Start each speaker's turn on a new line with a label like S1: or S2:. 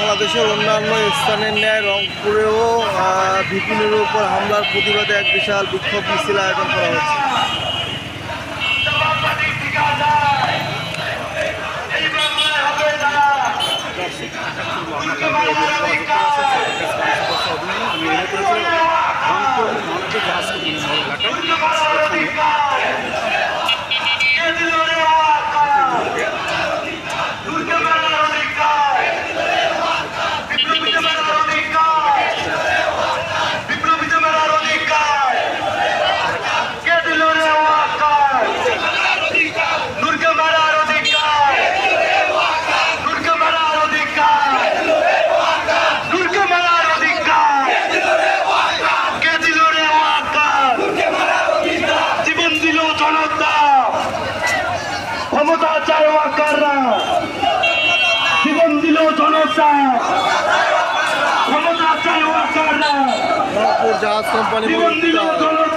S1: বাংলাদেশের অন্যান্য স্থানের ন্যায় রংপুরেও আহ, বিপিনের উপর হামলার প্রতিবাদে এক বিশাল বিক্ষোভ মিছিল আয়োজন করা হচ্ছে
S2: জীবন ক্ষমতা চায় ওয়াকাররা জীবন দিল জনতা। ক্ষমতা চায় ওয়াকাররা জীবন দিল জনতা।